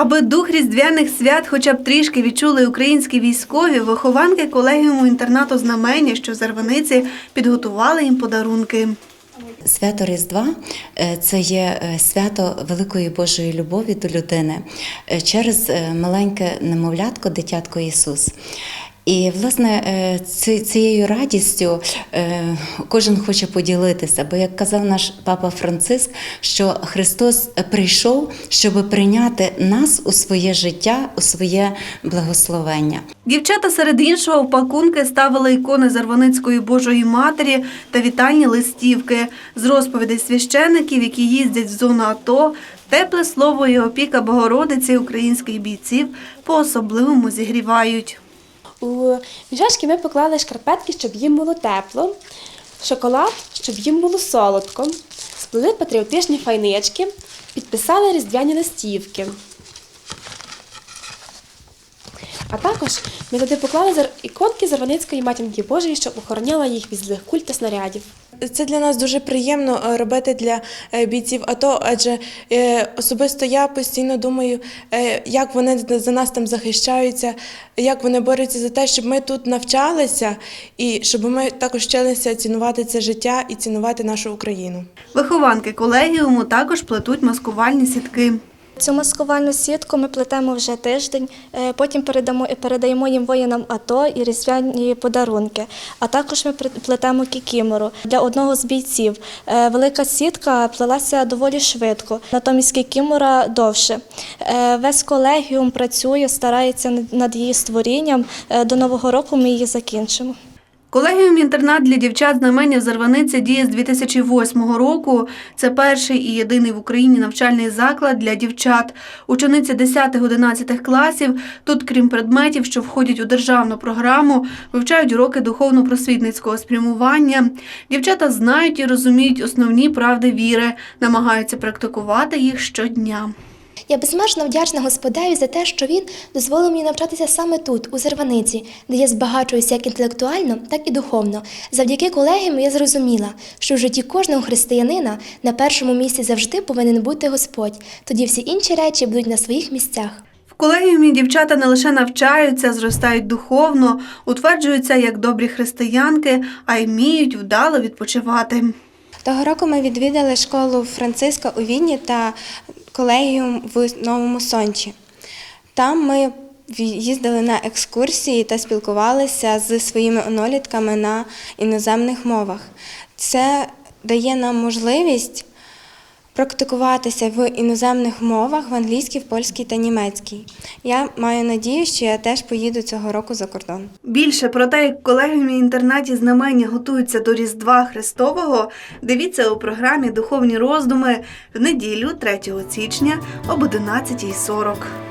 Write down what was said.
Аби дух різдвяних свят хоча б трішки відчули українські військові, вихованки колегіуму інтернату знамення, що в Зарваниці підготували їм подарунки. Свято Різдва е, це є е, свято великої Божої любові до людини е, через маленьке немовлятко, дитятко Ісус. І, власне, е, цією радістю е, кожен хоче поділитися, бо як казав наш папа Франциск, що Христос прийшов, щоб прийняти нас у своє життя, у своє благословення. Дівчата серед іншого в пакунки ставили ікони Зарваницької Божої Матері та вітальні листівки з розповідей священиків, які їздять в зону АТО. Тепле слово і опіка Богородиці українських бійців по-особливому зігрівають. У мішечки ми поклали шкарпетки, щоб їм було тепло, шоколад, щоб їм було солодко, сплели патріотичні файнички, підписали різдвяні листівки. А також ми туди поклали іконки Зарваницької матінки Божої, щоб охороняла їх від злих куль та снарядів. Це для нас дуже приємно е, робити для е, бійців АТО, адже е, особисто я постійно думаю, як вони за нас там захищаються, як вони борються за те, щоб ми тут навчалися і щоб ми також вчилися цінувати це життя і цінувати нашу Україну. Вихованки колегіуму також плетуть маскувальні сітки. Цю маскувальну сітку ми плетемо вже тиждень, е, потім передамо, передаємо їм воїнам АТО і різдвяні подарунки. А також ми плетемо кікімору для одного з бійців. Е, Велика сітка плелася доволі швидко, натомість кікімора довше. Е, Весь колегіум працює, старається над- її створінням. До Нового року ми її закінчимо. Колегіум інтернат для дівчат знамення в Зарваниці діє з 2008 року. Це перший і єдиний в Україні навчальний заклад для дівчат. Учениці 10-11 класів тут, крім предметів, що входять у державну програму, вивчають уроки духовно-просвітницького спрямування. Дівчата знають і розуміють основні правди віри, намагаються практикувати їх щодня. Я безмежно вдячна Господеві за те, що він дозволив мені навчатися саме тут, у Зарваниці, де я збагачуюся як інтелектуально, так і духовно. Завдяки колегам я зрозуміла, що в житті кожного християнина на першому місці завжди повинен бути Господь. Тоді всі інші речі будуть на своїх місцях. В колегіумі дівчата не лише навчаються, зростають духовно, утверджуються як добрі християнки, а й вміють вдало відпочивати. Того року ми відвідали школу Франциска у Відні та колегіум в Новому Сончі. Там ми їздили на екскурсії та спілкувалися з своїми онолітками на іноземних мовах. Це дає нам можливість практикуватися в іноземних мовах в англійській, в польській та німецькій. Я маю надію, що я теж поїду цього року за кордон. Більше про те, як колегіумі інтернаті знамення готуються до Різдва Христового, дивіться у програмі Духовні роздуми в неділю 3 січня об 11.40.